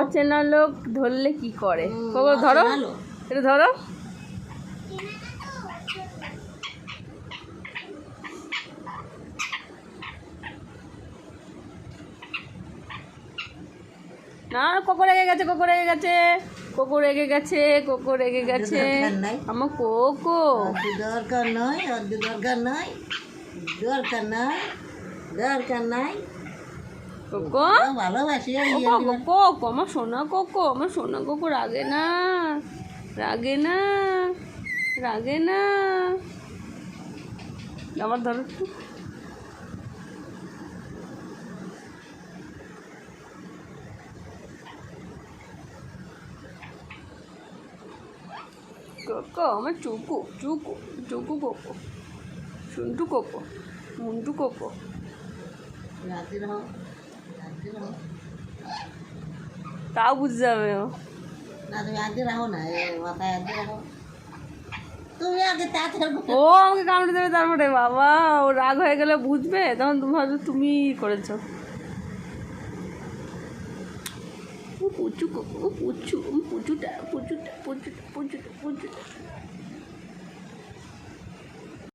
অচেনা লোক ধরলে কি করে? কোকো ধরো। এটা ধরো। না কোকো রেগে গেছে কোকো রেগে গেছে। কোকো রেগে গেছে কোকো রেগে গেছে। আমার কোকো। দরকার নয় দরকার নাই। দরকার নাই দরকার নাই। কোকো? ভালোবাসি কোকো কোকো আমার সোনা কোকো আমার সোনা কোকো রাগে না রাগে না রাগে না। আবার ধরো কোকো আমার চুকু চুকু চুকু কোকো শুন্টু কোকো মুন্টু কোকো। রাতে তাও বুঝতে যাবে ও। না তুমি আগে রাখো না মাথায় আগে রাখো। তুমি আগে ও আমাকে কামড়ে দেবে তারপরে বাবা ও রাগ হয়ে গেলে বুঝবে তখন তুমি ভাবছ তুমি করেছ। পুচু পুচু পুচুটা পুচুটা পুচুটা পুচুটা পুচুটা।